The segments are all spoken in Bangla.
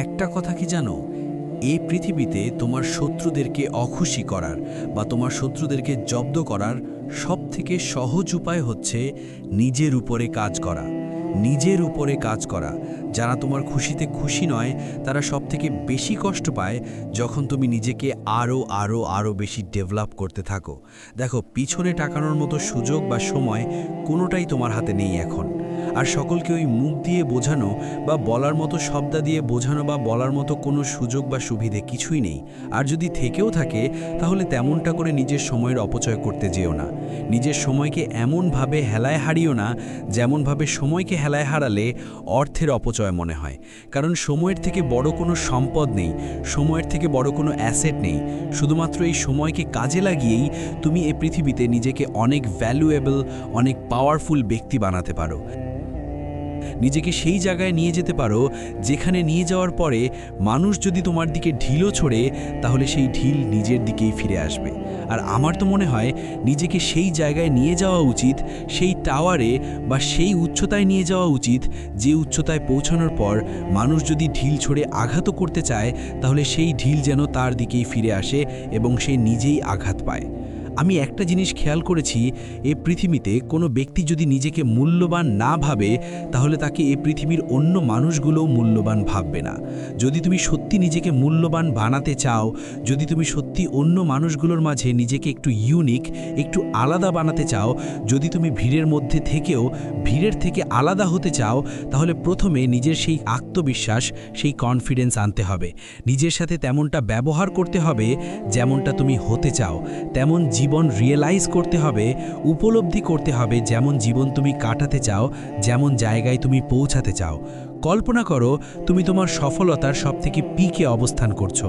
একটা কথা কি জানো? এই পৃথিবীতে তোমার শত্রুদেরকে অখুশি করার বা তোমার শত্রুদেরকে জব্দ করার সবথেকে সহজ উপায় হচ্ছে নিজের উপরে কাজ করা। নিজের উপরে কাজ করা। যারা তোমার খুশিতে খুশি নয়, তারা সবথেকে বেশি কষ্ট পায় যখন তুমি নিজেকে আরও আরও আরও বেশি ডেভেলপ করতে থাকো। দেখো, পিছনে টাকানোর মতো সুযোগ বা সময় কোনোটাই তোমার হাতে নেই এখন। আর সকলকে ওই মুখ দিয়ে বোঝানো বা বলার মতো শব্দ দিয়ে বোঝানো বা বলার মতো কোনো সুযোগ বা সুবিধে কিছুই নেই। আর যদি থেকেও থাকে, তাহলে তেমনটা করে নিজের সময়ের অপচয় করতে যেও না। নিজের সময়কে এমনভাবে হেলায় হারিও না, যেমনভাবে সময়কে হেলায় হারালে অর্থের অপচয় মনে হয়। কারণ সময়ের থেকে বড় কোনো সম্পদ নেই, সময়ের থেকে বড় কোনো অ্যাসেট নেই। শুধুমাত্র এই সময়কে কাজে লাগিয়েই তুমি এ পৃথিবীতে নিজেকে অনেক ভ্যালুয়েবল অনেক পাওয়ারফুল ব্যক্তি বানাতে পারো। নিজেকে সেই জায়গায় নিয়ে যেতে পারো, যেখানে নিয়ে যাওয়ার পরে মানুষ যদি তোমার দিকে ঢিলও ছোড়ে, তাহলে সেই ঢিল নিজের দিকেই ফিরে আসবে। আর আমার তো মনে হয় নিজেকে সেই জায়গায় নিয়ে যাওয়া উচিত, সেই টাওয়ারে বা সেই উচ্চতায় নিয়ে যাওয়া উচিত, যে উচ্চতায় পৌঁছানোর পর মানুষ যদি ঢিল ছড়ে আঘাতও করতে চায়, তাহলে সেই ঢিল যেন তার দিকেই ফিরে আসে এবং সে নিজেই আঘাত পায়। আমি একটা জিনিস খেয়াল করেছি, এ পৃথিবীতে কোনো ব্যক্তি যদি নিজেকে মূল্যবান না ভাবে, তাহলে তাকে এ পৃথিবীর অন্য মানুষগুলোও মূল্যবান ভাববে না। যদি তুমি সত্যি নিজেকে মূল্যবান বানাতে চাও, যদি তুমি সত্যি অন্য মানুষগুলোর মাঝে নিজেকে একটু ইউনিক একটু আলাদা বানাতে চাও, যদি তুমি ভিড়ের মধ্যে থেকেও ভিড়ের থেকে আলাদা হতে চাও, তাহলে প্রথমে নিজের সেই আত্মবিশ্বাস, সেই কনফিডেন্স আনতে হবে। নিজের সাথে তেমনটা ব্যবহার করতে হবে, যেমনটা তুমি হতে চাও। তেমন জীবন রিয়েলাইজ করতে হবে, উপলব্ধি করতে হবে যেমন জীবন তুমি কাটাতে চাও, যেমন জায়গায় তুমি পৌঁছাতে চাও। কল্পনা করো, তুমি তোমার সফলতার সবথেকে পিকে অবস্থান করছ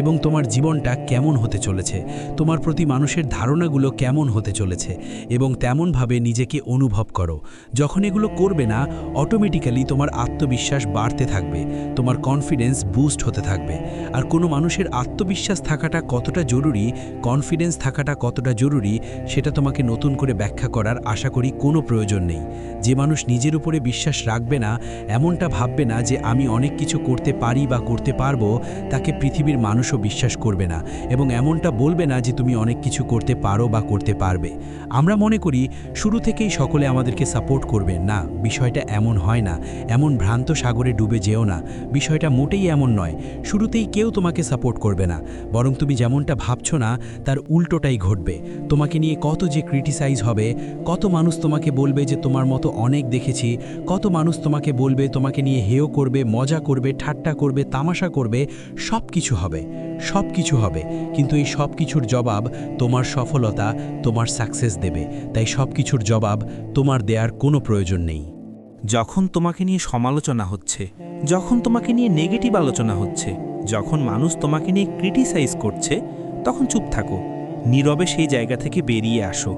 এবং তোমার জীবনটা কেমন হতে চলেছে, তোমার প্রতি মানুষের ধারণাগুলো কেমন হতে চলেছে এবং তেমনভাবে নিজেকে অনুভব করো। যখন এগুলো করবে না অটোমেটিক্যালি তোমার আত্মবিশ্বাস বাড়তে থাকবে, তোমার কনফিডেন্স বুস্ট হতে থাকবে। আর কোনো মানুষের আত্মবিশ্বাস থাকাটা কতটা জরুরি কনফিডেন্স থাকাটা কতটা জরুরি, সেটা তোমাকে নতুন করে ব্যাখ্যা করার আশা করি কোনো প্রয়োজন নেই। যে মানুষ নিজের উপরে বিশ্বাস রাখবে না, এমনটা ভাববে না যে আমি অনেক কিছু করতে পারি বা করতে পারব, তাকে পৃথিবীর মানুষও বিশ্বাস করবে না এবং এমনটা বলবে না যে তুমি অনেক কিছু করতে পারো বা করতে পারবে। আমরা মনে করি, শুরু থেকেই সকলে আমাদেরকে সাপোর্ট করবে। না, বিষয়টা এমন হয় না। এমন ভ্রান্ত সাগরে ডুবে যেও না। বিষয়টা মোটেই এমন নয়। শুরুতেই কেউ তোমাকে সাপোর্ট করবে না। বরং তুমি যেমনটা ভাবছ না, তার উল্টোটাই ঘটবে। তোমাকে নিয়ে কত যে ক্রিটিসাইজ হবে, কত মানুষ তোমাকে বলবে যে তোমার মতো অনেক দেখেছি, কত মানুষ তোমাকে বলবে তোমাকে নিয়ে হেয় করবে, মজা করবে, ঠাট্টা করবে, তামাশা করবে সব কিছু হবে সব কিছু হবে। কিন্তু এই সব কিছুর জবাব তোমার সফলতা, তোমার সাকসেস দেবে। তাই সব কিছুর জবাব তোমার দেয়ার কোনো প্রয়োজন নেই। যখন তোমাকে নিয়ে সমালোচনা হচ্ছে, যখন তোমাকে নিয়ে নেগেটিভ আলোচনা হচ্ছে, যখন মানুষ তোমাকে নিয়ে ক্রিটিসাইজ করছে, তখন চুপ থাকো। নীরবে সেই জায়গা থেকে বেরিয়ে আসো।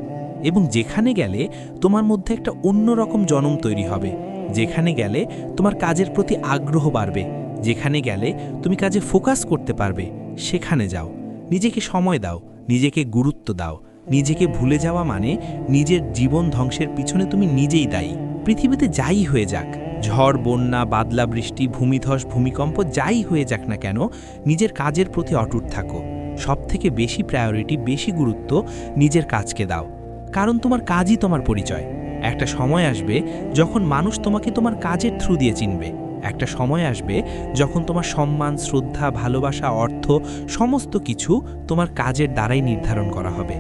এবং যেখানে গেলে তোমার মধ্যে একটা অন্যরকম জনম তৈরি হবে। যেখানে গেলে তোমার কাজের প্রতি আগ্রহ বাড়বে। যেখানে গেলে তুমি কাজে ফোকাস করতে পারবে, সেখানে যাও। নিজেকে সময় দাও, নিজেকে গুরুত্ব দাও। নিজেকে ভুলে যাওয়া মানে নিজের জীবন ধ্বংসের পিছনে তুমি নিজেই দায়ী। পৃথিবীতে যাই হয়ে যাক, ঝড়, বন্যা, বাদলা, বৃষ্টি, ভূমিধস, ভূমিকম্প, যাই হয়ে যাক না কেন, নিজের কাজের প্রতি অটুট থাকো। সবথেকে বেশি প্রায়োরিটি বেশি গুরুত্ব নিজের কাজকে দাও। কারণ তোমার কাজই তোমার পরিচয়। একটা সময় আসবে যখন মানুষ তোমাকে তোমার কাজের থ্রু দিয়ে চিনবে। একটা সময় আসবে যখন তোমার সম্মান, শ্রদ্ধা, ভালোবাসা, অর্থ, সমস্ত কিছু তোমার কাজের দ্বারাই নির্ধারণ করা হবে।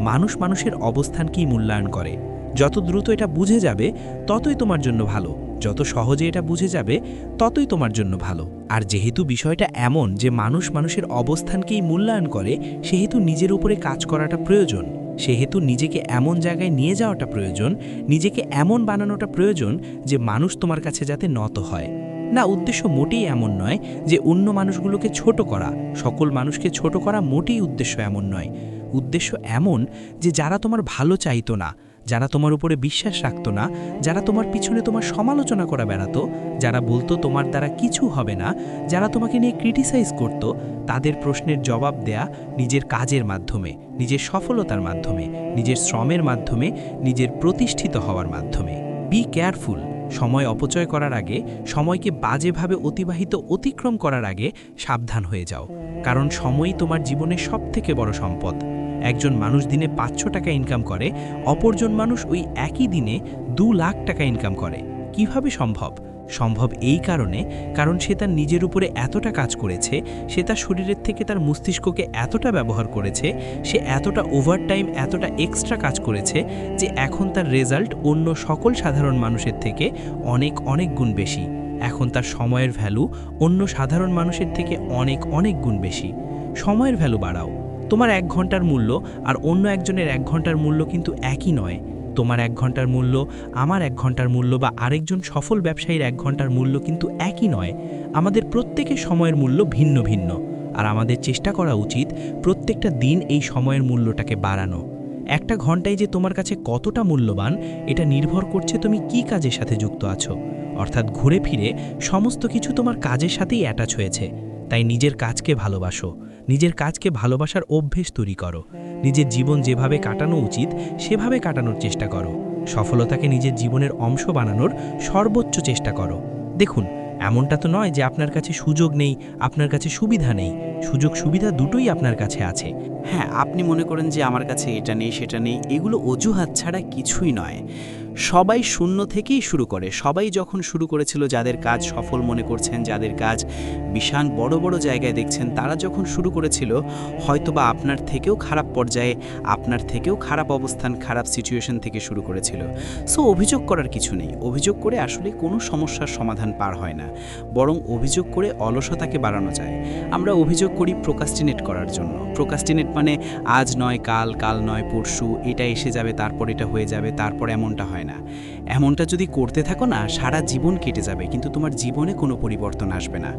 মানুষ মানুষের অবস্থানকেই মূল্যায়ন করে। যত দ্রুত এটা বুঝে যাবে, ততই তোমার জন্য ভালো। যত সহজে এটা বুঝে যাবে, ততই তোমার জন্য ভালো। আর যেহেতু বিষয়টা এমন যে মানুষ মানুষের অবস্থানকেই মূল্যায়ন করে, সেহেতু নিজের উপরে কাজ করাটা প্রয়োজন। সেহেতু নিজেকে এমন জায়গায় নিয়ে যাওয়াটা প্রয়োজন, নিজেকে এমন বানানোটা প্রয়োজন যে মানুষ তোমার কাছে যাতে নত হয়। না, উদ্দেশ্য মোটেই এমন নয় যে অন্য মানুষগুলোকে ছোট করা, সকল মানুষকে ছোট করা মোটেই উদ্দেশ্য এমন নয়। উদ্দেশ্য এমন যে যারা তোমার ভালো চাইতো না যারা তোমার উপরে বিশ্বাস রাখত না, যারা তোমার পিছনে তোমার সমালোচনা করা বেড়াতো, যারা বলতো তোমার দ্বারা কিছু হবে না, যারা তোমাকে নিয়ে ক্রিটিসাইজ করত, তাদের প্রশ্নের জবাব দেয়া নিজের কাজের মাধ্যমে, নিজের সফলতার মাধ্যমে, নিজের শ্রমের মাধ্যমে, নিজের প্রতিষ্ঠিত হওয়ার মাধ্যমে। বি কেয়ারফুল সময় অপচয় করার আগে, সময়কে বাজেভাবে অতিবাহিত, অতিক্রম করার আগে সাবধান হয়ে যাও। কারণ সময়ই তোমার জীবনের সবথেকে বড় সম্পদ। একজন মানুষ দিনে পাঁচশো টাকা ইনকাম করে, অপরজন মানুষ ওই একই দিনে দু লাখ টাকা ইনকাম করে। কীভাবে সম্ভব? সম্ভব এই কারণে, কারণ সে তার নিজের উপরে এতটা কাজ করেছে, সে তার শরীরের থেকে তার মস্তিষ্ককে এতটা ব্যবহার করেছে, সে এতটা ওভারটাইম এতটা এক্সট্রা কাজ করেছে, যে এখন তার রেজাল্ট অন্য সকল সাধারণ মানুষের থেকে অনেক অনেক গুণ বেশি। এখন তার সময়ের ভ্যালু অন্য সাধারণ মানুষের থেকে অনেক অনেক গুণ বেশি। সময়ের ভ্যালু বাড়াও। তোমার এক ঘণ্টার মূল্য আর অন্য একজনের এক ঘণ্টার মূল্য কিন্তু একই নয়। তোমার এক ঘণ্টার মূল্য, আমার এক ঘণ্টার মূল্য বা আরেকজন সফল ব্যবসায়ীর এক ঘণ্টার মূল্য কিন্তু একই নয়। আমাদের প্রত্যেকের সময়ের মূল্য ভিন্ন ভিন্ন। আর আমাদের চেষ্টা করা উচিত প্রত্যেকটা দিন এই সময়ের মূল্যটাকে বাড়ানো। একটা ঘন্টায় যে তোমার কাছে কতটা মূল্যবান, এটা নির্ভর করছে তুমি কি কাজের সাথে যুক্ত আছো। অর্থাৎ ঘুরে ফিরে সমস্ত কিছু তোমার কাজের সাথেই অ্যাটাচ হয়েছে। তাই নিজের কাজকে ভালোবাসো। নিজের কাজকে ভালোবাসার অভ্যেস তৈরি করো। নিজের জীবন যেভাবে কাটানো উচিত, সেভাবে কাটানোর চেষ্টা করো। সফলতাকে নিজের জীবনের অংশ বানানোর সর্বোচ্চ চেষ্টা করো। দেখুন, এমনটা তো নয় যে আপনার কাছে সুযোগ নেই, আপনার কাছে সুবিধা নেই। সুযোগ সুবিধা দুটোই আপনার কাছে আছে। হ্যাঁ আপনি মনে করেন যে আমার কাছে এটা নেই, সেটা নেই। এগুলো অজুহাত ছাড়া কিছুই নয়। সবাই শূন্য থেকেই শুরু করে। সবাই যখন শুরু করেছিল, যাদের কাজ সফল মনে করছেন, যাদের কাজ বিশাল বড় বড় জায়গায় দেখছেন, তারা যখন শুরু করেছিল, হয়তোবা আপনার থেকেও খারাপ পর্যায়ে, আপনার থেকেও খারাপ অবস্থান, খারাপ সিচুয়েশন থেকে শুরু করেছিল। সো অভিযোগ করার কিছু নেই। অভিযোগ করে আসলে কোনো সমস্যার সমাধান পার হয় না। বরং অভিযোগ করে অলসতাকে বাড়ানো যায়। আমরা অভিযোগ করি প্রোকাস্টিনেট করার জন্য। প্রোকাস্টিনেট মানে আজ নয়, কাল কাল নয়, পরশু, এটা এসে যাবে, তারপর এটা হয়ে যাবে, তারপর এমনটা হয় না। এমনটা যদি করতে থাকো না, সারা জীবন কেটে যাবে, কিন্তু তোমার জীবনে কোনো পরিবর্তন আসবে না।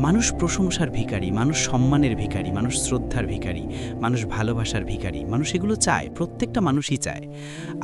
মানুষ প্রশংসার ভিখারি, মানুষ সম্মানের ভিখারি, মানুষ শ্রদ্ধার ভিখারি, মানুষ ভালোবাসার ভিখারি, মানুষ এগুলো চায়, প্রত্যেকটা মানুষই চায়।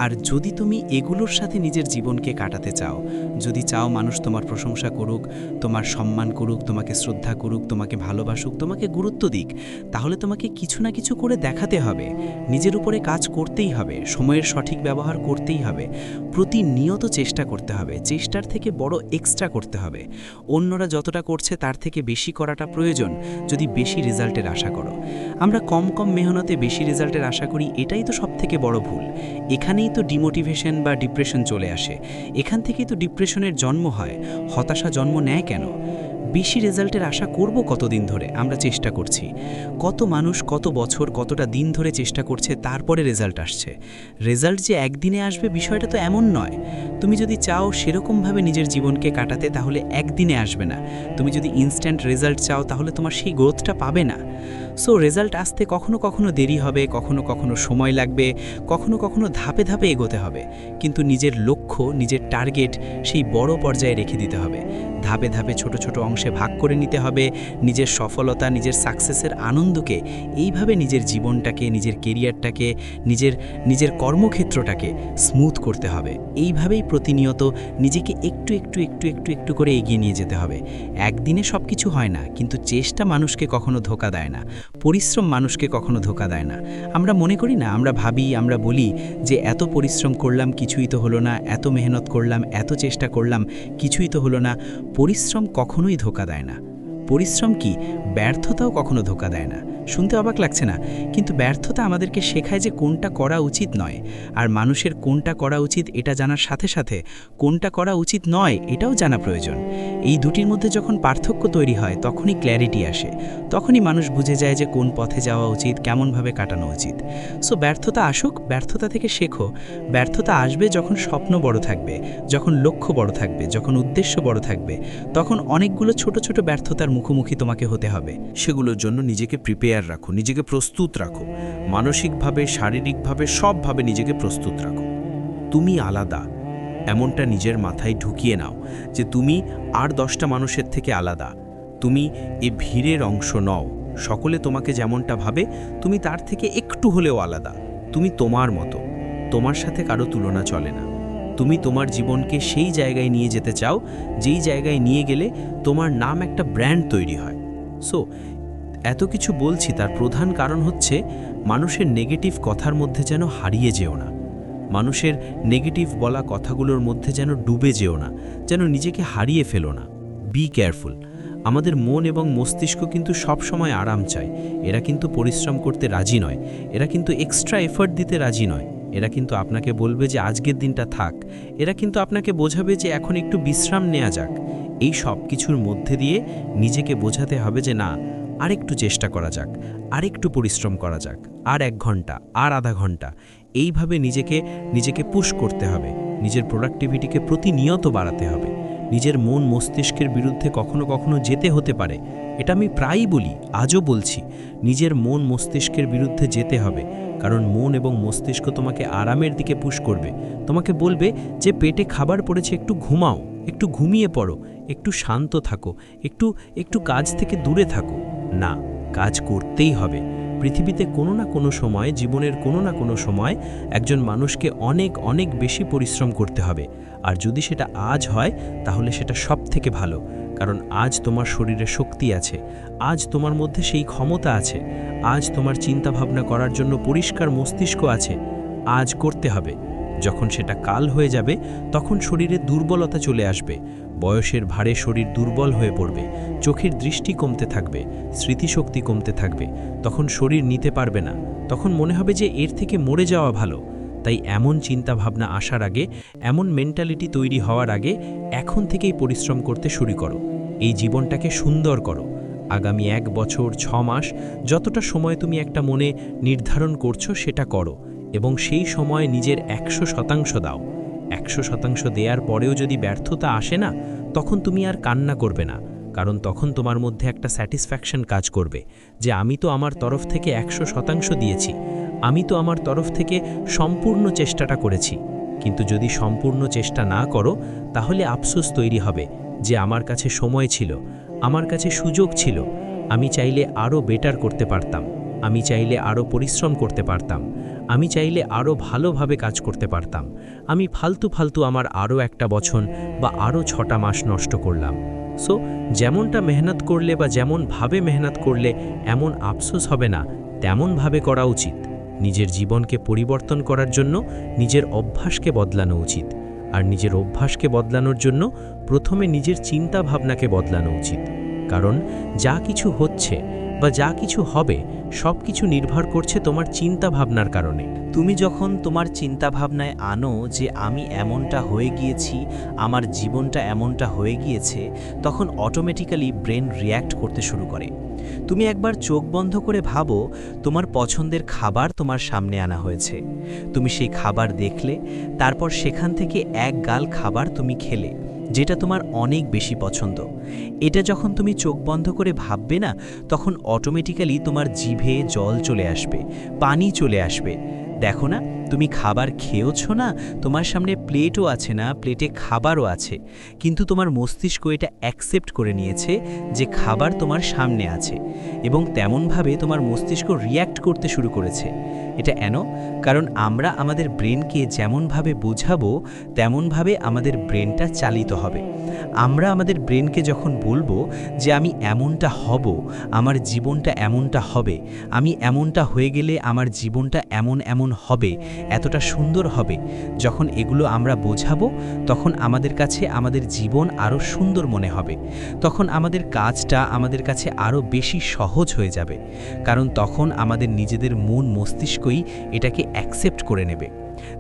আর যদি তুমি এগুলোর সাথে নিজের জীবনকে কাটাতে চাও, যদি চাও মানুষ তোমার প্রশংসা করুক, তোমার সম্মান করুক, তোমাকে শ্রদ্ধা করুক, তোমাকে ভালোবাসুক, তোমাকে গুরুত্ব দিক, তাহলে তোমাকে কিছু না কিছু করে দেখাতে হবে। নিজের উপরে কাজ করতেই হবে, সময়ের সঠিক ব্যবহার করতেই হবে। প্রতিনিয়ত চেষ্টা করতে হবে, চেষ্টার থেকে বড় এক্সট্রা করতে হবে। অন্যরা যতটা করছে তার থেকে বেশি করাটা প্রয়োজন, যদি বেশি রেজাল্টের আশা করো। আমরা কম কম মেহনতে বেশি রেজাল্টের আশা করি, এটাই তো সবথেকে বড় ভুল। এখানেই তো ডিমোটিভেশন বা ডিপ্রেশন চলে আসে। এখান থেকেই তো ডিপ্রেশনের জন্ম হয়। হতাশা জন্ম নেয় কেন? বেশি রেজাল্টের আশা করব কতদিন ধরে, আমরা চেষ্টা করছি। কত মানুষ কত বছর, কতটা দিন ধরে চেষ্টা করছে, তারপরে রেজাল্ট আসছে। রেজাল্ট যে একদিনে আসবে বিষয়টা তো এমন নয়। তুমি যদি চাও সেরকমভাবে নিজের জীবনকে কাটাতে, তাহলে একদিনে আসবে না। তুমি যদি ইনস্ট্যান্ট রেজাল্ট চাও, তাহলে তোমার সেই গ্রোথটা পাবে না। সো রেজাল্ট আসতে কখনো কখনো দেরি হবে, কখনো কখনো সময় লাগবে, কখনো কখনো ধাপে ধাপে এগোতে হবে। কিন্তু নিজের লক্ষ্য, নিজের টার্গেট সেই বড় পর্যায়ে রেখে দিতে হবে। ধাপে ধাপে ছোট ছোট অংশে ভাগ করে নিতে হবে। নিজের সফলতা, নিজের সাকসেসের আনন্দকে, এইভাবে নিজের জীবনটাকে, নিজের কেরিয়ারটাকে নিজের নিজের কর্মক্ষেত্রটাকে স্মুথ করতে হবে। এইভাবেই প্রতিনিয়ত নিজেকে একটু একটু একটু একটু একটু করে এগিয়ে নিয়ে যেতে হবে। একদিনে সব কিছু হয় না, কিন্তু চেষ্টা মানুষকে কখনো ধোকা দেয় না। পরিশ্রম মানুষকে কখনো ধোকা দেয় না। আমরা মনে করি না, আমরা ভাবি, আমরা বলি যে, এত পরিশ্রম করলাম, কিছুই তো হলো না, এত মেহনত করলাম, এত চেষ্টা করলাম, কিছুই তো হলো না। পরিশ্রম কখনোই ধোকা দেয় না। পরিশ্রম কি? ব্যর্থতাও কখনো ধোকা দেয় না। শুনতে অবাক লাগছে না? কিন্তু ব্যর্থতা আমাদেরকে শেখায় যে কোনটা করা উচিত নয়। আর মানুষের কোনটা করা উচিত এটা জানার সাথে সাথে কোনটা করা উচিত নয় এটাও জানা প্রয়োজন। এই দুটির মধ্যে যখন পার্থক্য তৈরি হয়, তখনই ক্ল্যারিটি আসে। তখনই মানুষ বুঝে যায় যে কোন পথে যাওয়া উচিত, কেমনভাবে কাটানো উচিত। সো ব্যর্থতা আসুক, ব্যর্থতা থেকে শেখো। ব্যর্থতা আসবে যখন স্বপ্ন বড় থাকবে, যখন লক্ষ্য বড় থাকবে, যখন উদ্দেশ্য বড় থাকবে। তখন অনেকগুলো ছোট ছোট ব্যর্থতার মুখোমুখি তোমাকে হতে হবে। সেগুলোর জন্য নিজেকে প্রিপেয়ার রাখো, নিজেকে প্রস্তুত রাখো। মানসিকভাবে, শারীরিকভাবে, সবভাবে নিজেকে প্রস্তুত রাখো। তুমি আলাদা, এমনটা নিজের মাথায় ঢুকিয়ে নাও যে তুমি আর দশটা মানুষের থেকে আলাদা। তুমি এ ভিড়ের অংশ নও, সকলে তোমাকে যেমনটা ভাবে, তুমি তার থেকে একটু হলেও আলাদা। তুমি তোমার মতো, তোমার সাথে কারও তুলনা চলে না। তুমি তোমার জীবনকে সেই জায়গায় নিয়ে যেতে চাও, যেই জায়গায় নিয়ে গেলে তোমার নাম একটা ব্র্যান্ড তৈরি হয়। সো এত কিছু বলছি, তার প্রধান কারণ হচ্ছে মানুষের নেগেটিভ কথার মধ্যে যেন হারিয়ে যেও না। মানুষের নেগেটিভ বলা কথাগুলোর মধ্যে যেন ডুবে যেও না, যেন নিজেকে হারিয়ে ফেলো না। বি কেয়ারফুল আমাদের মন এবং মস্তিষ্ক কিন্তু সব সময় আরাম চায়। এরা কিন্তু পরিশ্রম করতে রাজি নয়। এরা কিন্তু এক্সট্রা এফর্ট দিতে রাজি নয়। এরা কিন্তু আপনাকে বলবে যে আজকের দিনটা থাক। এরা কিন্তু আপনাকে বোঝাবে যে এখন একটু বিশ্রাম নেওয়া যাক। এই সব কিছুর মধ্যে দিয়ে নিজেকে বোঝাতে হবে যে না, আরেকটু চেষ্টা করা যাক, আরেকটু পরিশ্রম করা যাক, আর এক ঘণ্টা, আর আধা ঘণ্টা। এইভাবে নিজেকে নিজেকে পুশ করতে হবে। নিজের প্রোডাক্টিভিটিকে প্রতিনিয়ত বাড়াতে হবে। নিজের মন মস্তিষ্কের বিরুদ্ধে কখনো কখনো যেতে হতে পারে। এটা আমি প্রায়ই বলি, আজও বলছি, নিজের মন মস্তিষ্কের বিরুদ্ধে যেতে হবে। কারণ মন এবং মস্তিষ্ক তোমাকে আরামের দিকে পুশ করবে। তোমাকে বলবে যে, পেটে খাবার পড়েছে, একটু ঘুমাও, একটু ঘুমিয়ে পড়ো, একটু শান্ত থাকো, একটু একটু কাজ থেকে দূরে থাকো। না, কাজ করতেই হবে। পৃথিবীতে কোনো না কোনো সময়, জীবনের কোনো না কোনো সময় একজন মানুষকে অনেক অনেক বেশি পরিশ্রম করতে হবে। আর যদি সেটা আজ হয়, তাহলে সেটা সব থেকে ভালো। কারণ আজ তোমার শরীরে শক্তি আছে। আজ তোমার মধ্যে সেই ক্ষমতা আছে। আজ তোমার চিন্তা ভাবনা করার জন্য পরিষ্কার মস্তিষ্ক আছে। আজ করতে হবে। যখন সেটা কাল হয়ে যাবে, তখন শরীরে দুর্বলতা চলে আসবে। বয়সের ভারে শরীর দুর্বল হয়ে পড়বে। চোখের দৃষ্টি কমতে থাকবে। স্মৃতিশক্তি কমতে থাকবে। তখন শরীর নিতে পারবে না। তখন মনে হবে যে এর থেকে মরে যাওয়া ভালো। তাই এমন চিন্তা ভাবনা আসার আগে, এমন মেন্টালিটি তৈরি হওয়ার আগে, এখন থেকেই পরিশ্রম করতে শুরু করো। এই জীবনটাকে সুন্দর করো। আগামী এক বছর ছ মাস যতটা সময় তুমি একটা মনে নির্ধারণ করছ সেটা করো এবং সেই সময় নিজের একশো শতাংশ দাও। একশো শতাংশ দেওয়ার পরেও যদি ব্যর্থতা আসে না, তখন তুমি আর কান্না করবে না, কারণ তখন তোমার মধ্যে একটা স্যাটিসফ্যাকশন কাজ করবে যে আমি তো আমার তরফ থেকে একশো শতাংশ দিয়েছি, আমি তো আমার তরফ থেকে সম্পূর্ণ চেষ্টাটা করেছি। কিন্তু যদি সম্পূর্ণ চেষ্টা না করো, তাহলে আফসোস তৈরি হবে যে আমার কাছে সময় ছিল আমার কাছে সুযোগ ছিল। আমি চাইলে আরও বেটার করতে পারতাম। আমি চাইলে আরও পরিশ্রম করতে পারতাম। আমি চাইলে আরও ভালোভাবে কাজ করতে পারতাম। আমি ফালতু ফালতু আমার আরও একটা বছর বা আরও ছটা মাস নষ্ট করলাম। সো যেমনটা মেহনত করলে বা যেমনভাবে মেহনত করলে এমন আফসোস হবে না, তেমনভাবে করা উচিত। নিজের জীবনকে পরিবর্তন করার জন্য নিজের অভ্যাসকে বদলানো উচিত। আর নিজের অভ্যাসকে বদলানোর জন্য প্রথমে নিজের চিন্তা ভাবনাকে বদলানো উচিত। কারণ যা কিছু হচ্ছে বা যা কিছু হবে, সব কিছু নির্ভর করছে তোমার চিন্তা ভাবনার কারণে। তুমি যখন তোমার চিন্তাভাবনায় আনো যে আমি এমনটা হয়ে গিয়েছি, আমার জীবনটা এমনটা হয়ে গিয়েছে, তখন অটোমেটিক্যালি ব্রেন রিয়্যাক্ট করতে শুরু করে। তুমি একবার চোখ বন্ধ করে ভাবো, তোমার পছন্দের খাবার তোমার সামনে আনা হয়েছে। তুমি সেই খাবার দেখলে, তারপর সেখান থেকে এক গাল খাবার তুমি খেলে। যেটা তোমার অনেক বেশি পছন্দ। এটা যখন তুমি চোখ বন্ধ করে ভাববে না, তখন অটোমেটিক্যালি তোমার জিভে জল চলে আসবে, পানি চলে আসবে। দেখো না তুমি খাবার খেয়েওছো না? তোমার সামনে প্লেটও আছে না প্লেটে খাবারও আছে। কিন্তু তোমার মস্তিষ্ক এটা অ্যাকসেপ্ট করে নিয়েছে যে খাবার তোমার সামনে আছে এবং তেমনভাবে তোমার মস্তিষ্ক রিয়্যাক্ট করতে শুরু করেছে। এটা এন কারণ আমরা আমাদের ব্রেনকে যেমনভাবে বোঝাবো, তেমনভাবে আমাদের ব্রেনটা চালিত হবে। আমরা আমাদের ব্রেনকে যখন বলব যে আমি এমনটা হব, আমার জীবনটা এমনটা হবে, আমি এমনটা হয়ে গেলে আমার জীবনটা এমন এমন হবে এতটা সুন্দর হবে। যখন এগুলো আমরা বোঝাবো, তখন আমাদের কাছে আমাদের জীবন আরও সুন্দর মনে হবে। তখন আমাদের কাজটা আমাদের কাছে আরও বেশি সহজ হয়ে যাবে। কারণ তখন আমাদের নিজেদের মন মস্তিষ্কই এটাকে অ্যাকসেপ্ট করে নেবে।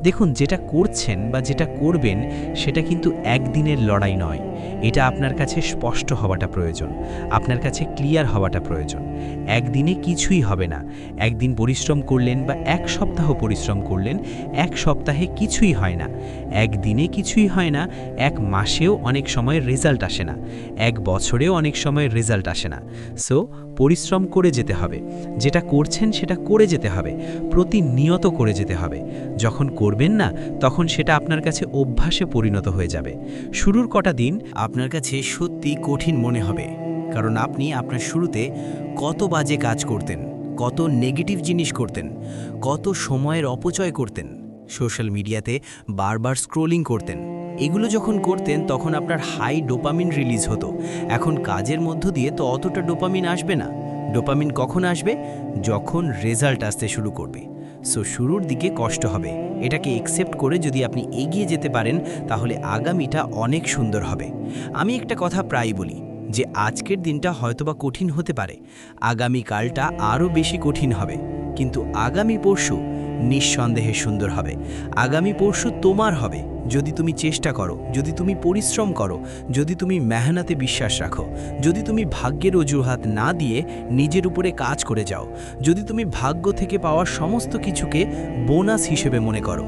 দেখুন, যেটা করছেন বা যেটা করবেন, সেটা কিন্তু একদিনের লড়াই নয়। এটা আপনার কাছে স্পষ্ট হওয়াটা প্রয়োজন। আপনার কাছে ক্লিয়ার হওয়াটা প্রয়োজন। একদিনে কিছুই হবে না। একদিন পরিশ্রম করলেন বা এক সপ্তাহ পরিশ্রম করলেন, এক সপ্তাহে কিছুই হয় না। একদিনে কিছুই হয় না, এক মাসেও অনেক সময় রেজাল্ট আসে না। এক বছরেও অনেক সময় রেজাল্ট আসে না। সো পরিশ্রম করে যেতে হবে। যেটা করছেন সেটা করে যেতে হবে। প্রতিনিয়ত করে যেতে হবে। যখন করবেন না, তখন সেটা আপনার কাছে অভ্যাসে পরিণত হয়ে যাবে। শুরুর কটা দিন আপনার কাছে সত্যি কঠিন মনে হবে। কারণ আপনি আপনার শুরুতে কত বাজে কাজ করতেন, কত নেগেটিভ জিনিস করতেন, কত সময়ের অপচয় করতেন সোশ্যাল মিডিয়াতে বারবার স্ক্রোলিং করতেন। এগুলো যখন করতেন, তখন আপনার হাই ডোপামিন রিলিজ হতো। এখন কাজের মধ্য দিয়ে তো অতটা ডোপামিন আসবে না। ডোপামিন কখন আসবে? যখন রেজাল্ট আসতে শুরু করবে। সো শুরুর দিকে কষ্ট হবে। এটাকে একসেপ্ট করে যদি আপনি এগিয়ে যেতে পারেন, তাহলে আগামীটা অনেক সুন্দর হবে। আমি একটা কথা প্রায় বলি যে, আজকের দিনটা হয়তোবা কঠিন হতে পারে। আগামীকালটা আরও বেশি কঠিন হবে। কিন্তু আগামী পরশু নিঃসন্দেহে সুন্দর হবে। আগামী পরশু তোমার হবে। যদি তুমি চেষ্টা করো, যদি তুমি পরিশ্রম করো, যদি তুমি মেহনাতে বিশ্বাস রাখো, যদি তুমি ভাগ্যের অজুহাত না দিয়ে নিজের উপরে কাজ করে যাও, যদি তুমি ভাগ্য থেকে পাওয়া সমস্ত কিছুকে বোনাস হিসেবে মনে করো।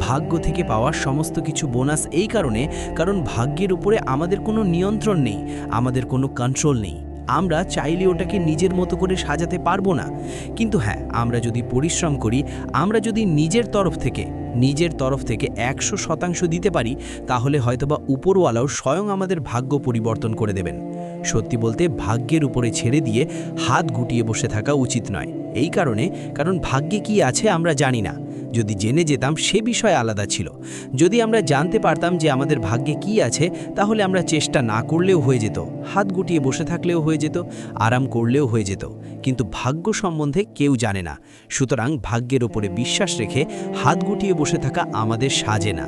ভাগ্য থেকে পাওয়া সমস্ত কিছু বোনাস এই কারণে, কারণ ভাগ্যের উপরে আমাদের কোনো নিয়ন্ত্রণ নেই, আমাদের কোনো কন্ট্রোল নেই। আমরা চাইলে ওটাকে নিজের মতো করে সাজাতে পারব না। কিন্তু হ্যাঁ আমরা যদি পরিশ্রম করি, আমরা যদি নিজের তরফ থেকে, নিজের তরফ থেকে একশো শতাংশ দিতে পারি, তাহলে হয়তোবা উপরওয়ালাও স্বয়ং আমাদের ভাগ্য পরিবর্তন করে দেবেন। সত্যি বলতে, ভাগ্যের উপরে ছেড়ে দিয়ে হাত গুটিয়ে বসে থাকা উচিত নয়। এই কারণে, কারণ ভাগ্যে কি আছে আমরা জানি না। যদি জেনে যেতাম সে বিষয় আলাদা ছিল। যদি আমরা জানতে পারতাম যে আমাদের ভাগ্যে কি আছে, তাহলে আমরা চেষ্টা না করলেও হয়ে যেত, হাত গুটিয়ে বসে থাকলেও হয়ে যেত, আরাম করলেও হয়ে যেত। কিন্তু ভাগ্য সম্বন্ধে কেউ জানে না। সুতরাং ভাগ্যের ওপরে বিশ্বাস রেখে হাত গুটিয়ে বসে থাকা আমাদের সাজে না।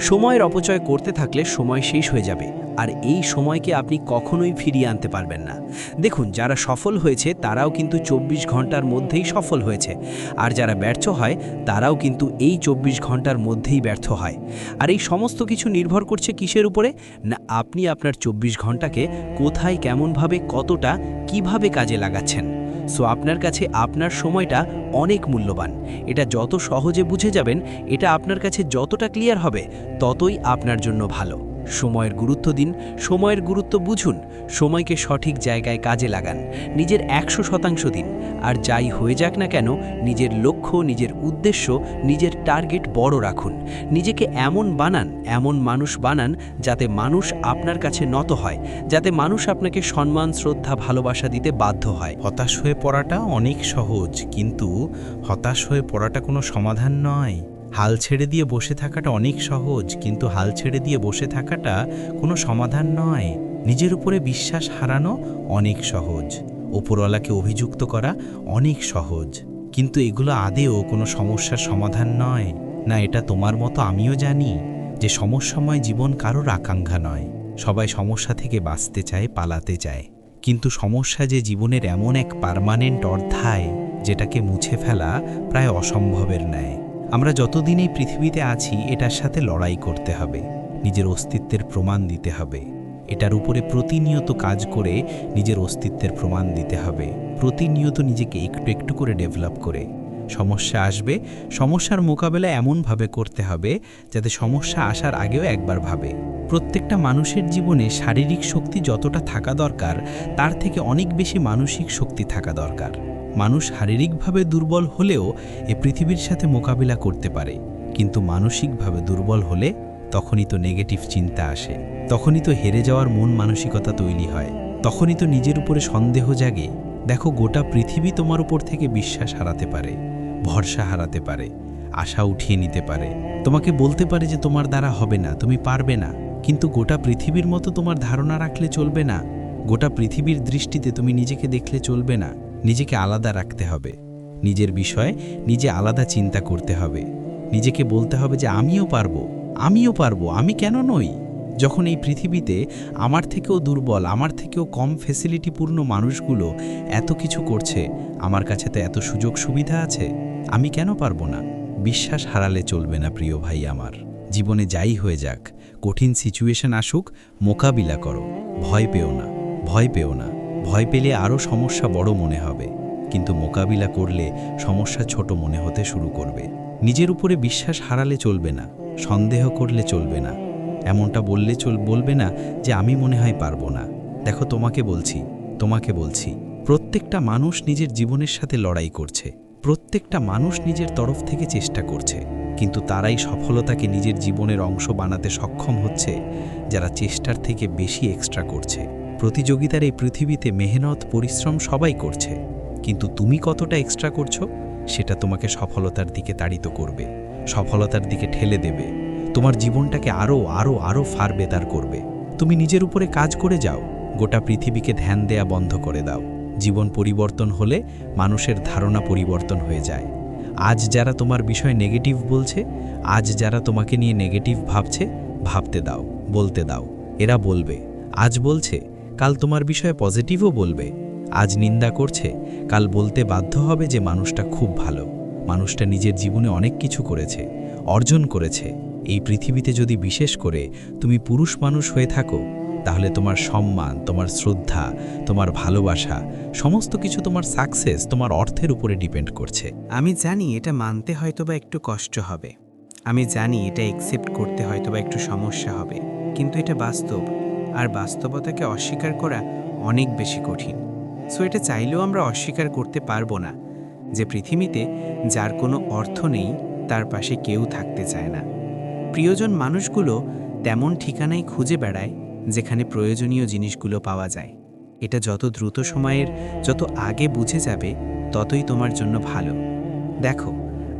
সময়ের অপচয় করতে থাকলে সময় শেষ হয়ে যাবে। আর এই সময়কে আপনি কখনোই ফিরিয়ে আনতে পারবেন না। দেখুন, যারা সফল হয়েছে, তারাও কিন্তু চব্বিশ ঘণ্টার মধ্যেই সফল হয়েছে। আর যারা ব্যর্থ হয়, তারাও কিন্তু এই চব্বিশ ঘণ্টার মধ্যেই ব্যর্থ হয়। আর এই সমস্ত কিছু নির্ভর করছে কিসের উপরে? না, আপনি আপনার চব্বিশ ঘন্টাকে কোথায়, কেমনভাবে, কতটা, কীভাবে কাজে লাগাচ্ছেন? সো, আপনার কাছে আপনার সময়টা অনেক মূল্যবান। এটা যত সহজে বুঝে যাবেন, এটা আপনার কাছে যতটা ক্লিয়ার হবে, ততই আপনার জন্য ভালো। সময়ের গুরুত্ব দিন, সময়ের গুরুত্ব বুঝুন, সময়কে সঠিক জায়গায় কাজে লাগান, নিজের একশো শতাংশ দিন, আর যাই হয়ে যাক না কেন, নিজের লক্ষ্য, নিজের উদ্দেশ্য, নিজের টার্গেট বড় রাখুন, নিজেকে এমন বানান, এমন মানুষ বানান যাতে মানুষ আপনার কাছে নত হয়, যাতে মানুষ আপনাকে সম্মান, শ্রদ্ধা, ভালোবাসা দিতে বাধ্য হয়। হতাশ হয়ে পড়াটা অনেক সহজ, কিন্তু হতাশ হয়ে পড়াটা কোনো সমাধান নয়। হাল ছেড়ে দিয়ে বসে থাকাটা অনেক সহজ, কিন্তু হাল ছেড়ে দিয়ে বসে থাকাটা কোনো সমাধান নয়। নিজের উপরে বিশ্বাস হারানো অনেক সহজ। ওপরওয়ালাকে অভিযুক্ত করা অনেক সহজ। কিন্তু এগুলো আদেও কোনো সমস্যার সমাধান নয়। না, এটা তোমার মতো আমিও জানি যে সমস্যাময় জীবন কারোর আকাঙ্ক্ষা নয়। সবাই সমস্যা থেকে বাঁচতে চায়, পালাতে চায়। কিন্তু সমস্যা যে জীবনের এমন এক পার্মানেন্ট অর্ধায়, যেটাকে মুছে ফেলা প্রায় অসম্ভবের ন্যায়। আমরা যতদিন এই পৃথিবীতে আছি, এটার সাথে লড়াই করতে হবে। নিজের অস্তিত্বের প্রমাণ দিতে হবে। এটার উপরে প্রতিনিয়ত কাজ করে নিজের অস্তিত্বের প্রমাণ দিতে হবে। প্রতিনিয়ত নিজেকে একটু একটু করে ডেভেলপ করে। সমস্যা আসবে, সমস্যার মোকাবেলা এমনভাবে করতে হবে যাতে সমস্যা আসার আগেও একবার ভাবে। প্রত্যেকটা মানুষের জীবনে শারীরিক শক্তি যতটা থাকা দরকার, তার থেকে অনেক বেশি মানসিক শক্তি থাকা দরকার। মানুষ শারীরিকভাবে দুর্বল হলেও এ পৃথিবীর সাথে মোকাবিলা করতে পারে। কিন্তু মানসিকভাবে দুর্বল হলে তখনই তো নেগেটিভ চিন্তা আসে। তখনই তো হেরে যাওয়ার মন মানসিকতা তৈরি হয়। তখনই তো নিজের উপরে সন্দেহ জাগে। দেখো, গোটা পৃথিবী তোমার উপর থেকে বিশ্বাস হারাতে পারে, ভরসা হারাতে পারে, আশা উঠিয়ে নিতে পারে। তোমাকে বলতে পারে যে তোমার দ্বারা হবে না, তুমি পারবে না। কিন্তু গোটা পৃথিবীর মতো তোমার ধারণা রাখলে চলবে না। গোটা পৃথিবীর দৃষ্টিতে তুমি নিজেকে দেখলে চলবে না। নিজেকে আলাদা রাখতে হবে। নিজের বিষয়ে নিজে আলাদা চিন্তা করতে হবে। নিজেকে বলতে হবে যে, আমিও পারব। আমিও পারব। আমি কেন নই? যখন এই পৃথিবীতে আমার থেকেও দুর্বল, আমার থেকেও কম ফেসিলিটিপূর্ণ মানুষগুলো এত কিছু করছে, আমার কাছে তো এত সুযোগ সুবিধা আছে, আমি কেন পারব না? বিশ্বাস হারালে চলবে না, প্রিয় ভাই আমার। জীবনে যাই হয়ে যাক, কঠিন সিচুয়েশন আসুক, মোকাবিলা করো। ভয় পেও না, ভয় পেও না। ভয় পেলে আরও সমস্যা বড় মনে হবে, কিন্তু মোকাবিলা করলে সমস্যা ছোট মনে হতে শুরু করবে। নিজের উপরে বিশ্বাস হারালে চলবে না, সন্দেহ করলে চলবে না। এমনটা বললে চল, বলবে না যে আমি মনে হয় পারব না। দেখো তোমাকে বলছি তোমাকে বলছি, প্রত্যেকটা মানুষ নিজের জীবনের সাথে লড়াই করছে, প্রত্যেকটা মানুষ নিজের তরফ থেকে চেষ্টা করছে, কিন্তু তারাই সফলতাকে নিজের জীবনের অংশ বানাতে সক্ষম হচ্ছে, যারা চেষ্টার থেকে বেশি এক্সট্রা করছে। প্রতিযোগিতার এই পৃথিবীতে মেহনত, পরিশ্রম সবাই করছে। কিন্তু তুমি কতটা এক্সট্রা করছ, সেটা তোমাকে সফলতার দিকে তাড়িত করবে, সফলতার দিকে ঠেলে দেবে। তোমার জীবনটাকে আরও আরও আরও ফার বেতার করবে। তুমি নিজের উপরে কাজ করে যাও, গোটা পৃথিবীকে ধ্যান দেয়া বন্ধ করে দাও। জীবন পরিবর্তন হলে মানুষের ধারণা পরিবর্তন হয়ে যায়। আজ যারা তোমার বিষয় নেগেটিভ বলছে, আজ যারা তোমাকে নিয়ে নেগেটিভ ভাবছে, ভাবতে দাও, বলতে দাও। এরা বলবে, আজ বলছে কাল তোমার বিষয়ে পজিটিভও বলবে। আজ নিন্দা করছে, কাল বলতে বাধ্য হবে যে মানুষটা খুব ভালো। মানুষটা নিজের জীবনে অনেক কিছু করেছে, অর্জন করেছে। এই পৃথিবীতে যদি বিশেষ করে তুমি পুরুষ মানুষ হয়ে থাকো, তাহলে তোমার সম্মান, তোমার শ্রদ্ধা, তোমার ভালোবাসা, সমস্ত কিছু তোমার সাকসেস তোমার অর্থের উপরে ডিপেন্ড করছে। আমি জানি এটা মানতে হয়তোবা একটু কষ্ট হবে। আমি জানি এটা একসেপ্ট করতে হয়তোবা একটু সমস্যা হবে। কিন্তু এটা বাস্তব। আর বাস্তবতাকে অস্বীকার করা অনেক বেশি কঠিন। সো এটা চাইলেও আমরা অস্বীকার করতে পারব না যে পৃথিবীতে যার কোনো অর্থ নেই, তার পাশে কেউ থাকতে চায় না। প্রিয়জন মানুষগুলো তেমন ঠিকানায় খুঁজে বেড়ায় যেখানে প্রয়োজনীয় জিনিসগুলো পাওয়া যায়। এটা যত দ্রুত সময়ের, যত আগে বুঝে যাবে, ততই তোমার জন্য ভালো। দেখো,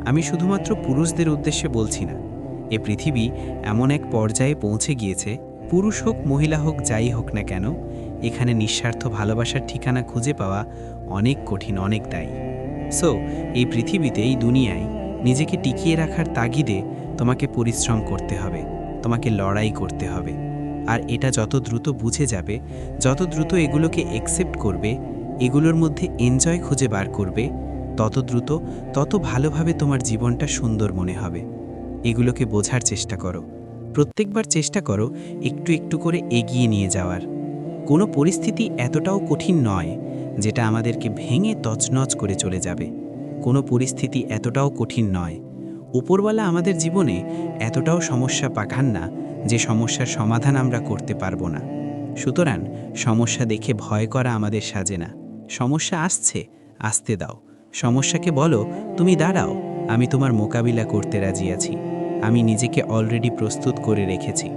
আমি শুধুমাত্র পুরুষদের উদ্দেশ্যে বলছি না, এ পৃথিবী এমন এক পর্যায়ে পৌঁছে গিয়েছে পুরুষ হোক, মহিলা হোক, যাই হোক না কেন, এখানে নিঃস্বার্থ ভালোবাসার ঠিকানা খুঁজে পাওয়া অনেক কঠিন, অনেক দায়ী। সো এই পৃথিবীতে, এই দুনিয়ায় নিজেকে টিকিয়ে রাখার তাগিদে তোমাকে পরিশ্রম করতে হবে, তোমাকে লড়াই করতে হবে। আর এটা যত দ্রুত বুঝে যাবে, যত দ্রুত এগুলোকে একসেপ্ট করবে, এগুলোর মধ্যে এনজয় খুঁজে বার করবে, তত দ্রুত, তত ভালোভাবে তোমার জীবনটা সুন্দর মনে হবে। এগুলোকে বোঝার চেষ্টা করো। প্রত্যেকবার চেষ্টা করো একটু একটু করে এগিয়ে নিয়ে যাওয়ার। কোনো পরিস্থিতি এতটাও কঠিন নয় যেটা আমাদেরকে ভেঙে তছনছ করে চলে যাবে। কোনো পরিস্থিতি এতটাও কঠিন নয়। উপরওয়ালা আমাদের জীবনে এতটাও সমস্যা পাঠান না যে সমস্যার সমাধান আমরা করতে পারব না। সুতরাং সমস্যা দেখে ভয় করা আমাদের সাজে না। সমস্যা আসছে, আসতে দাও। সমস্যাকে বলো, তুমি দাঁড়াও, আমি তোমার মোকাবিলা করতে রাজি আছি। আমি নিজেকে অলরেডি প্রস্তুত করে রেখেছি।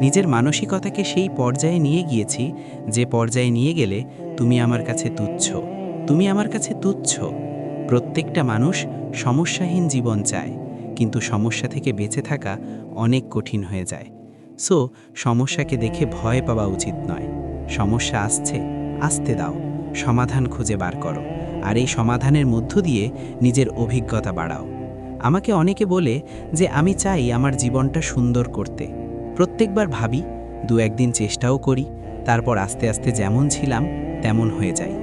নিজের মানসিকতাকে সেই পর্যায়ে নিয়ে গিয়েছি, যে পর্যায়ে নিয়ে গেলে তুমি আমার কাছে তুচ্ছ। তুমি আমার কাছে তুচ্ছ। প্রত্যেকটা মানুষ সমস্যাহীন জীবন চায়, কিন্তু সমস্যা থেকে বেঁচে থাকা অনেক কঠিন হয়ে যায়। সো সমস্যাকে দেখে ভয় পাওয়া উচিত নয়। সমস্যা আসছে, আসতে দাও। সমাধান খুঁজে বার করো। আর এই সমাধানের মধ্য দিয়ে নিজের অভিজ্ঞতা বাড়াও। আমাকে অনেকে বলে যে আমি চাই আমার জীবনটা সুন্দর করতে। প্রত্যেকবার ভাবি, দু একদিন চেষ্টাও করি, তারপর আস্তে আস্তে যেমন ছিলাম, তেমন হয়ে যায়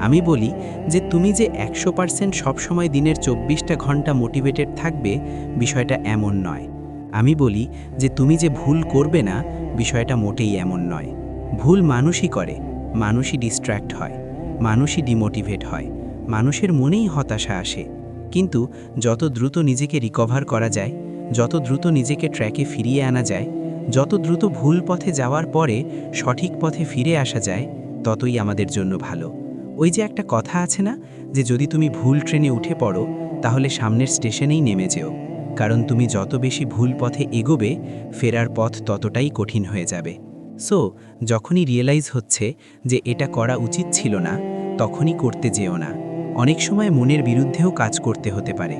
আমি বলি যে তুমি যে একশো পার্সেন্ট সবসময় দিনের চব্বিশটা ঘণ্টা মোটিভেটেড থাকবে, বিষয়টা এমন নয়। আমি বলি যে তুমি যে ভুল করবে না, বিষয়টা মোটেই এমন নয়। ভুল মানুষই করে, মানুষই ডিস্ট্র্যাক্ট হয়, মানুষই ডিমোটিভেট হয়, মানুষের মনেই হতাশা আসে। কিন্তু যত দ্রুত নিজেকে রিকভার করা যায়, যত দ্রুত নিজেকে ট্র্যাকে ফিরিয়ে আনা যায়, যত দ্রুত ভুল পথে যাওয়ার পরে সঠিক পথে ফিরে আসা যায়, ততই আমাদের জন্য ভালো। ওই যে একটা কথা আছে না, যে যদি তুমি ভুল ট্রেনে উঠে পড়ো, তাহলে সামনের স্টেশনেই নেমে যেও। কারণ তুমি যত বেশি ভুল পথে এগোবে, ফেরার পথ ততটাই কঠিন হয়ে যাবে। সো যখনই রিয়েলাইজ হচ্ছে যে এটা করা উচিত ছিল না, তখনই করতে যেও না। অনেক সময় মনের বিরুদ্ধেও কাজ করতে হতে পারে।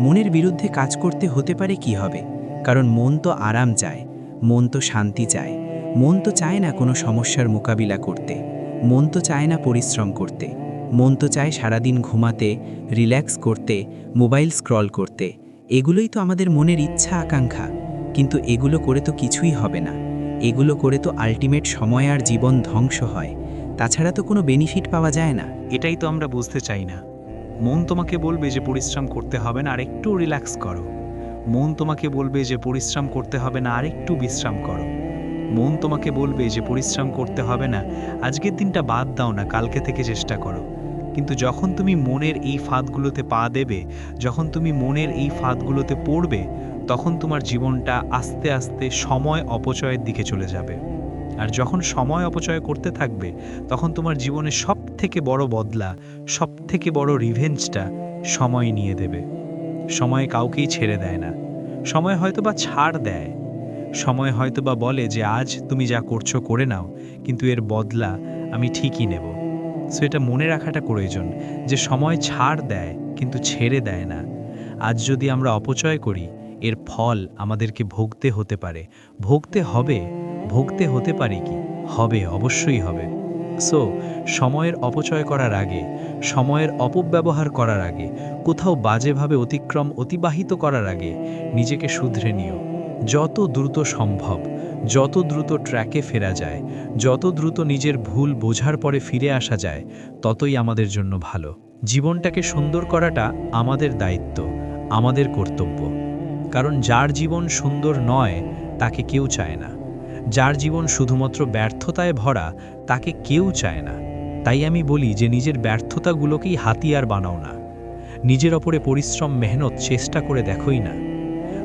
মনের বিরুদ্ধে কাজ করতে হতে পারে কি হবে? কারণ মন তো আরাম চায়, মন তো শান্তি চায়। মন তো চায় না কোনো সমস্যার মোকাবিলা করতে। মন তো চায় না পরিশ্রম করতে। মন তো চায় সারাদিন ঘুমাতে, রিল্যাক্স করতে, মোবাইল স্ক্রল করতে। এগুলোই তো আমাদের মনের ইচ্ছা আকাঙ্ক্ষা। কিন্তু এগুলো করে তো কিছুই হবে না। এগুলো করে তো আলটিমেট সময় আর জীবন ধ্বংস হয়। তাছাড়া তো কোনো বেনিফিট পাওয়া যায় না। এটাই তো আমরা বুঝতে চাই না। মন তোমাকে বলবে যে পরিশ্রম করতে হবে না আর একটু রিল্যাক্স করো। মন তোমাকে বলবে যে পরিশ্রম করতে হবে না আর একটু বিশ্রাম করো। মন তোমাকে বলবে যে পরিশ্রম করতে হবে না, আজকের দিনটা বাদ দাও না, কালকে থেকে চেষ্টা করো। কিন্তু যখন তুমি মনের এই ফাঁদগুলোতে পা দেবে, যখন তুমি মনের এই ফাঁদগুলোতে পড়বে, তখন তোমার জীবনটা আস্তে আস্তে সময় অপচয়ের দিকে চলে যাবে। আর যখন সময় অপচয় করতে থাকবে, তখন তোমার জীবনে সব থেকে বড় বদলা সব থেকে বড় রিভেঞ্জটা সময় নিয়ে দেবে। সময় কাউকেই ছেড়ে দেয় না। সময় হয়তো বা ছাড় দেয়। সময় হয়তো বা বলে যে, আজ তুমি যা করছ করে নাও, কিন্তু এর বদলা আমি ঠিকই নেব। সো এটা মনে রাখাটা প্রয়োজন যে, সময় ছাড় দেয়, কিন্তু ছেড়ে দেয় না। আজ যদি আমরা অপচয় করি, এর ফল আমাদেরকে ভোগতে হতে পারে। ভোগতে হবে ভোগতে হতে পারে কি? হবে, অবশ্যই হবে। সো সময়ের অপচয় করার আগে, সময়ের অপব্যবহার করার আগে, কোথাও বাজেভাবে অতিক্রম অতিবাহিত করার আগে, নিজেকে শুধরে নিও। যত দ্রুত সম্ভব, যত দ্রুত ট্র্যাকে ফেরা যায়, যত দ্রুত নিজের ভুল বোঝার পরে ফিরে আসা যায়, ততই আমাদের জন্য ভালো। জীবনটাকে সুন্দর করাটা আমাদের দায়িত্ব, আমাদের কর্তব্য। কারণ যার জীবন সুন্দর নয়, তাকে কেউ চায় না। যার জীবন শুধুমাত্র ব্যর্থতায় ভরা, তাকে কেউ চায় না। তাই আমি বলি যে নিজের ব্যর্থতাগুলোকেই হাতিয়ার বানাও না। নিজের ওপরে পরিশ্রম, মেহনত, চেষ্টা করে দেখোই না।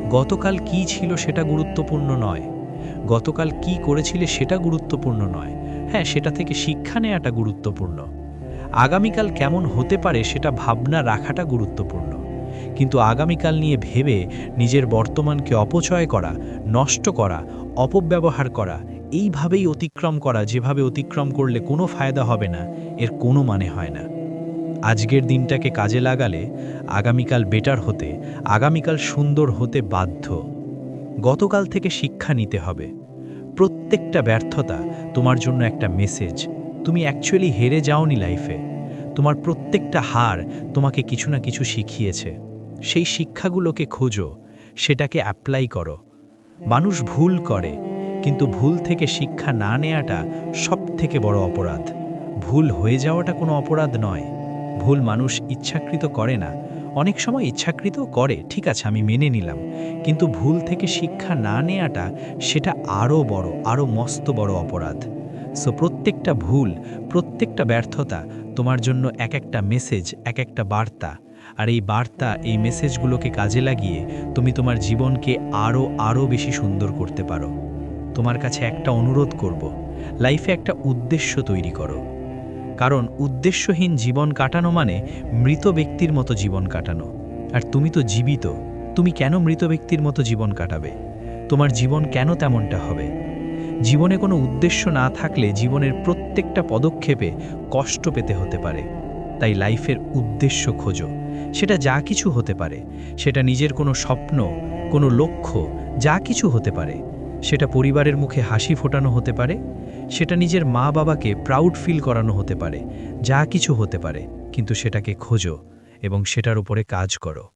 গতকাল কি ছিল সেটা গুরুত্বপূর্ণ নয়। গতকাল কি করেছিলে সেটা গুরুত্বপূর্ণ নয়। হ্যাঁ সেটা থেকে শিক্ষা নেওয়াটা গুরুত্বপূর্ণ। আগামীকাল কেমন হতে পারে সেটা ভাবনা রাখাটা গুরুত্বপূর্ণ। কিন্তু আগামীকাল নিয়ে ভেবে নিজের বর্তমানকে অপচয় করা, নষ্ট করা, অপব্যবহার করা, এইভাবেই অতিক্রম করা, যেভাবে অতিক্রম করলে কোনো ফায়দা হবে না, এর কোনো মানে হয় না। আজকের দিনটাকে কাজে লাগালে আগামীকাল বেটার হতে, আগামীকাল সুন্দর হতে বাধ্য। গতকাল থেকে শিক্ষা নিতে হবে। প্রত্যেকটা ব্যর্থতা তোমার জন্য একটা মেসেজ। তুমি অ্যাকচুয়ালি হেরে যাওনি লাইফে। তোমার প্রত্যেকটা হার তোমাকে কিছু না কিছু শিখিয়েছে। সেই শিক্ষাগুলোকে খোঁজো, সেটাকে অ্যাপ্লাই করো। মানুষ ভুল করে, কিন্তু ভুল থেকে শিক্ষা না নেওয়াটা সব থেকে বড় অপরাধ। ভুল হয়ে যাওয়াটা কোনো অপরাধ নয়। ভুল মানুষ ইচ্ছাকৃত করে না। অনেক সময় ইচ্ছাকৃত করে, ঠিক আছে, আমি মেনে নিলাম। কিন্তু ভুল থেকে শিক্ষা না নেওয়াটা সেটা আরও বড়, আরও মস্ত বড় অপরাধ। সো প্রত্যেকটা ভুল, প্রত্যেকটা ব্যর্থতা তোমার জন্য এক একটা মেসেজ এক একটা বার্তা আর এই বার্তা, এই মেসেজগুলোকে কাজে লাগিয়ে তুমি তোমার জীবনকে আরও আরও বেশি সুন্দর করতে পারো। তোমার কাছে একটা অনুরোধ করব, লাইফে একটা উদ্দেশ্য তৈরি করো। কারণ উদ্দেশ্যহীন জীবন কাটানো মানে মৃত ব্যক্তির মতো জীবন কাটানো। আর তুমি তো জীবিত, তুমি কেন মৃত ব্যক্তির মতো জীবন কাটাবে? তোমার জীবন কেন তেমনটা হবে? জীবনে কোনো উদ্দেশ্য না থাকলে জীবনের প্রত্যেকটা পদক্ষেপে কষ্ট পেতে হতে পারে। তাই লাইফের উদ্দেশ্য খোঁজো। সেটা যা কিছু হতে পারে। সেটা নিজের কোনো স্বপ্ন, কোনো লক্ষ্য, যা কিছু হতে পারে। সেটা পরিবারের মুখে হাসি ফোটানো হতে পারে। সেটা নিজের মা বাবাকে প্রাউড ফিল করানো হতে পারে। যা কিছু হতে পারে, কিন্তু সেটাকে খোঁজো এবং সেটার উপরে কাজ করো।